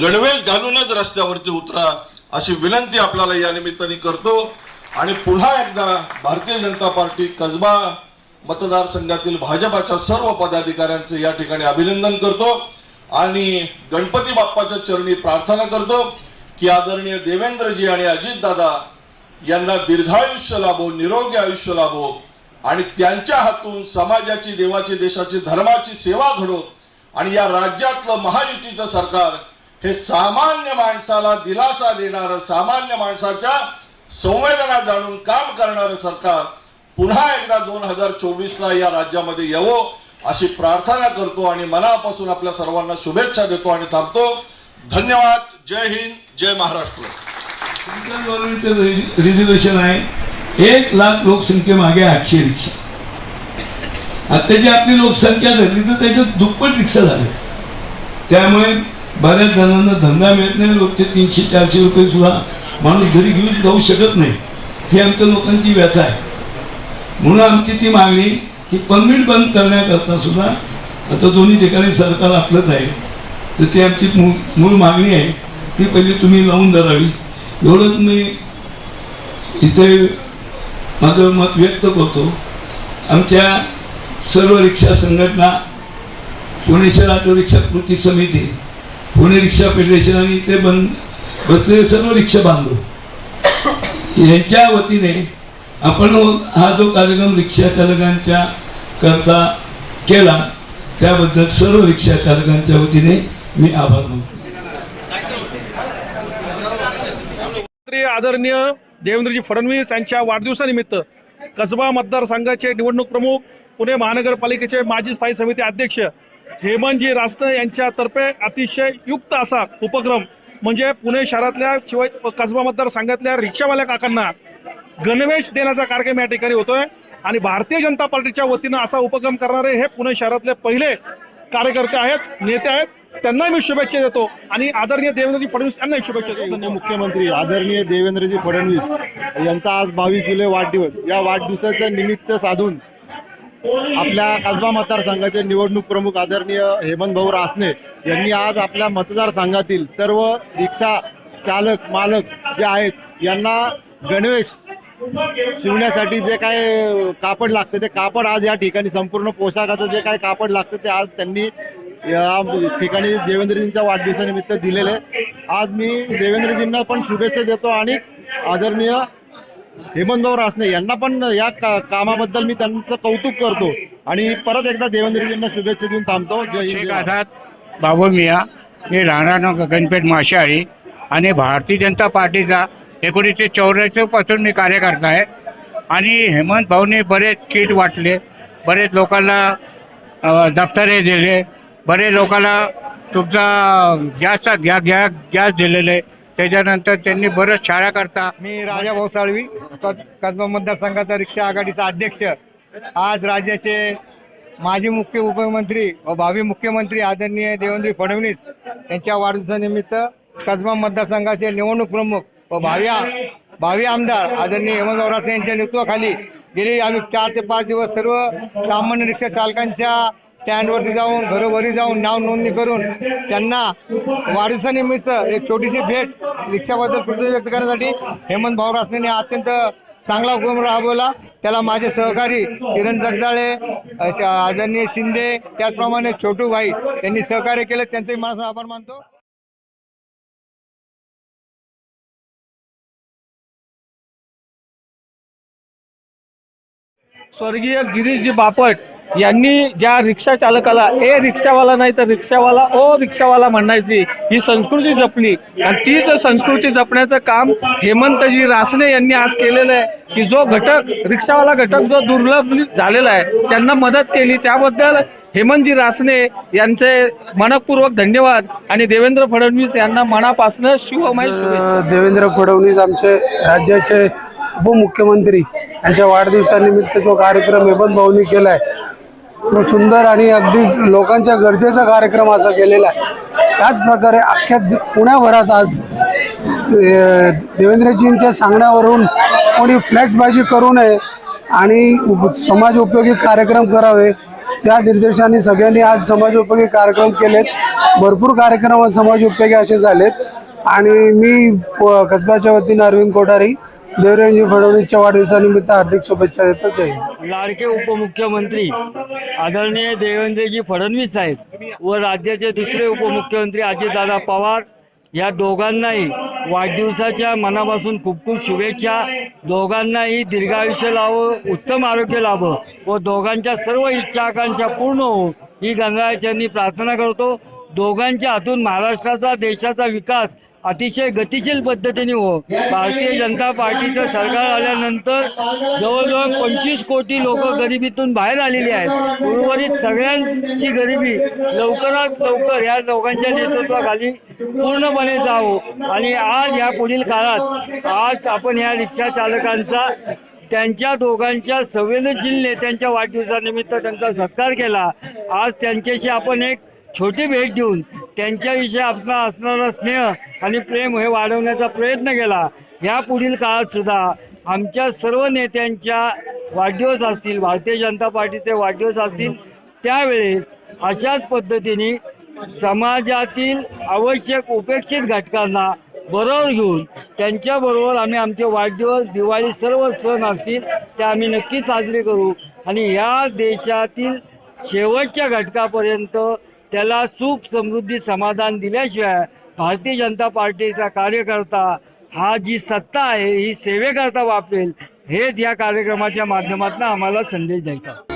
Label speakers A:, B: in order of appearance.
A: गणवेश घालूनच रस्त्यावरती उतरा अशी विनंती आपल्याला या निमित्ताने करतो. आणि पुन्हा एकदा भारतीय जनता पार्टी कसबा मतदारसंघातील भाजपाच्या सर्व पदाधिकाऱ्यांचे या ठिकाणी अभिनंदन करतो. आणि गणपती बाप्पाच्या चरणी प्रार्थना करतो की आदरणीय देवेंद्रजी आणि अजितदादा यांना दीर्घायुष्य लाभो निरोगी आयुष्य लाभो. आणि त्यांच्या हातून समाजाची देवाची देशाची धर्माची सेवा घडो. आणि या राज्यातलं महायुतीचं सरकार हे सामान्य माणसाला दिलासा देणारं सामान्य माणसाच्या संवेदना जाणून काम करणारं सरकार पुन्हा एकदा दोन हजार चोवीसला या राज्यामध्ये यावं अशी प्रार्थना करतो आणि मनापासून आपल्या सर्वांना शुभेच्छा देतो आणि थांबतो. धन्यवाद. जय हिंद. जय महाराष्ट्र.
B: रिझर्वेशन आहे. एक लाख लोकसंख्येमागे आठशे रिक्षा. आता जी आपली लोकसंख्या धरली तर त्याच्यात दुप्पट रिक्षा झाली. त्यामुळे बऱ्याच जणांना धंदा मिळत नाही रोजचे तीनशे चारशे रुपये सुद्धा माणूस घरी घेऊन जाऊ शकत नाही. ही आमच्या लोकांची व्यथा आहे. म्हणून आमची ती मागणी की परमिट बंद करण्याकरता सुद्धा आता दोन्ही ठिकाणी सरकार आपलंच आहे. तर ती आमची मूळ मूळ मागणी आहे. ती पहिली तुम्ही लावून धरावी. एवढंच मी इथे माझं मत व्यक्त करतो. आमच्या सर्व रिक्षा संघटना पुणे शहर ऑटो रिक्षा कृती समिती पुणे रिक्षा फेडरेशन आणि इथे बंद बसलेले सर्व रिक्षा बांधव. यांच्या वतीने आपण हा जो कार्यक्रम रिक्षा चालकांच्या करता केला त्याबद्दल सर्व रिक्षा चालकांच्या वतीने मी आभार मानतो.
C: आदरणीय देवेंद्रजी फडणवीस यांच्या वाढदिवसानिमित्त कसबा मतदारसंघाचे निवडणूक प्रमुख पुणे महानगरपालिकेचे माजी स्थायी समिती अध्यक्ष हेमंतजी रासने यांच्यातर्फे अतिशय युक्त असा उपक्रम म्हणजे पुणे शहरातल्या शिवाय कसबा मतदारसंघातल्या रिक्षावाल्या काकांना गणवेश देण्याचा कार्यक्रम या ठिकाणी होतोय. आणि भारतीय जनता पार्टीच्या वतीनं असा उपक्रम करणारे हे पुणे शहरातले पहिले कार्यकर्ते आहेत नेते आहेत. त्यांना मी शुभेच्छा देतो. आणि आदरणीय देवेंद्रजी फडणवीस यांना शुभेच्छा देतो.
D: मुख्यमंत्री आदरणीय देवेंद्रजी फडणवीस यांचा आज बावीस जुलै वाढदिवस. या वाढदिवसाच्या निमित्त साधून आपल्या कसबा मतदारसंघाचे निवडणूक प्रमुख आदरणीय हेमंत भाऊ रासने यांनी आज आपल्या मतदारसंघातील सर्व रिक्षा चालक मालक जे आहेत यांना गणवेश शिवण्यासाठी जे काय कापड लागतं ते कापड आज या ठिकाणी संपूर्ण पोशाखाचं जे काय कापड लागतं ते आज त्यांनी या ठिकाणी देवेंद्रजींच्या वाढदिवसानिमित्त दिलेले आज मी देवेंद्रजींना पण शुभेच्छा देतो आणि आदरणीय हेमंतभाऊ रासने यांना पण या का कामाबद्दल मी त्यांचं कौतुक करतो. आणि परत एकदा देवेंद्रजींना शुभेच्छा देऊन थांबतो.
E: बाबू मिया मी राहणार गणपेठ माशाळी आणि भारतीय जनता पार्टीचा एकोणीसशे चौऱ्याऐंशी पासून मी कार्यकर्ता आहे. आणि हेमंत भाऊने बरेच किट वाटले बरेच लोकांना अ, दफ्तरे दिले बरेच लोकांना तुमचा गॅसचा गॅ गॅ गॅस दिलेले त्याच्यानंतर त्यांनी बरंच शाळा करता.
F: मी राजा भाऊ साळवी कसबा मतदारसंघाचा रिक्षा आघाडीचा अध्यक्ष. आज राज्याचे माजी मुख्य उपमंत्री व भावी मुख्यमंत्री आदरणीय देवेंद्र फडणवीस यांच्या वाढदिवसानिमित्त कसबा मतदारसंघाचे निवडणूक प्रमुख व भावी भावी आमदार आदरणीय हेमंत रासने यांच्या नेतृत्वाखाली गेली आम्ही चार ते पाच दिवस सर्व सामान्य रिक्षा चालकांच्या स्टँडवरती जाऊन घरोघरी जाऊन नाव नोंदणी करून त्यांना वाढदिवसानिमित्त एक छोटीशी भेट रिक्षाबद्दल कृतज्ञ व्यक्त करण्यासाठी हेमंत भाऊ रासने अत्यंत चांगला उपक्रम राबवला. त्याला माझे सहकारी किरण जगदाळे अशा आदरणीय शिंदे त्याचप्रमाणे छोटू भाई यांनी सहकार्य केलं. त्यांचंही मनापासून आभार मानतो.
C: स्वर्गीय गिरीशजी बापट यांनी ज्या रिक्षा चालकाला ए रिक्षावाला नाही तर रिक्षावाला ओ रिक्षावाला म्हणायची ही संस्कृती जपली. आणि तीच संस्कृती जपण्याचं काम हेमंतजी रासने यांनी आज केलेलं आहे की जो घटक रिक्षावाला घटक जो दुर्लभ झालेला आहे त्यांना मदत केली. त्याबद्दल हेमंतजी रासने यांचे मनपूर्वक धन्यवाद आणि देवेंद्र फडणवीस यांना मनापासून शिवमय शुभेच्छा.
G: देवेंद्र फडणवीस आमचे राज्याचे उपमुख्यमंत्री यांच्या वाढदिवसानिमित्त जो कार्यक्रम हेमंत भाऊनी आहे तो सुंदर आणि अगदी लोकांच्या गरजेचा कार्यक्रम असा केलेला आहे. त्याच प्रकारे अख्ख्या पुण्याभरात आज देवेंद्रजींच्या सांगण्यावरून कोणी फ्लॅक्सबाजी करू नये आणि समाज उपयोगी कार्यक्रम करावे त्या निर्देशाने सगळ्यांनी आज समाज उपयोगी कार्यक्रम केलेत. भरपूर कार्यक्रम आज समाजोपयोगी असे झालेत. आणि मी प- कसब्याच्या वतीने अरविंद कोठारी देवराजी फडणवीसच्या वाढदिवसानिमित्त हार्दिक शुभेच्छा देतो. जय
H: लाडके उपमुख्यमंत्री आदरणीय देवेंद्रजी फडणवीस साहेब व राज्याचे दुसरे उपमुख्यमंत्री अजितदादा पवार या दोघांनाही वाढदिवसाच्या मनापासून खूप खूप शुभेच्छा. दोघांनाही दीर्घायुष्य लावो उत्तम आरोग्य लाभो व दोघांच्या सर्व इच्छा आकांक्षा पूर्ण हो ही गंगाचरणी प्रार्थना करतो. दोघांच्या हातून महाराष्ट्राचा देशाचा विकास अतिशय गतिशील पद्धतीने हो. भारतीय जनता पार्टीचं सरकार आल्यानंतर जवळजवळ पंचवीस कोटी लोक गरिबीतून बाहेर आलेली आहेत. उर्वरित सगळ्यांची गरिबी लवकरात लवकर या लोकांच्या नेतृत्वाखाली पूर्णपणे जावं. आणि आज या पुढील काळात आज आपण या रिक्षा चालकांचा त्यांच्या दोघांच्या संवेदनशील नेत्यांच्या वाढदिवसानिमित्त त्यांचा सत्कार केला. आज त्यांच्याशी आपण एक छोटी भेट देऊन त्यांच्याविषयी आपला असणारा स्नेह आणि प्रेम हे वाढवण्याचा प्रयत्न केला. या पुढील काळात सुद्धा आमच्या सर्व नेत्यांच्या वाढदिवस असतील भारतीय जनता पार्टीचे वाढदिवस असतील त्यावेळेस अशाच पद्धतीने समाजातील आवश्यक उपेक्षित घटकांना बरोबर घेऊन त्यांच्याबरोबर आम्ही आमचे वाढदिवस दिवाळी सर्व सण असतील ते आम्ही नक्की साजरे करू. आणि या देशातील शेवटच्या घटकापर्यंत त्याला सुख समृद्धी समाधान दिल्याशिवाय भारतीय जनता पार्टीचा कार्यकर्ता हा जी सत्ता आहे ही सेवेकरता वापरेल हेच या कार्यक्रमाच्या माध्यमातून आम्हाला संदेश द्यायचा.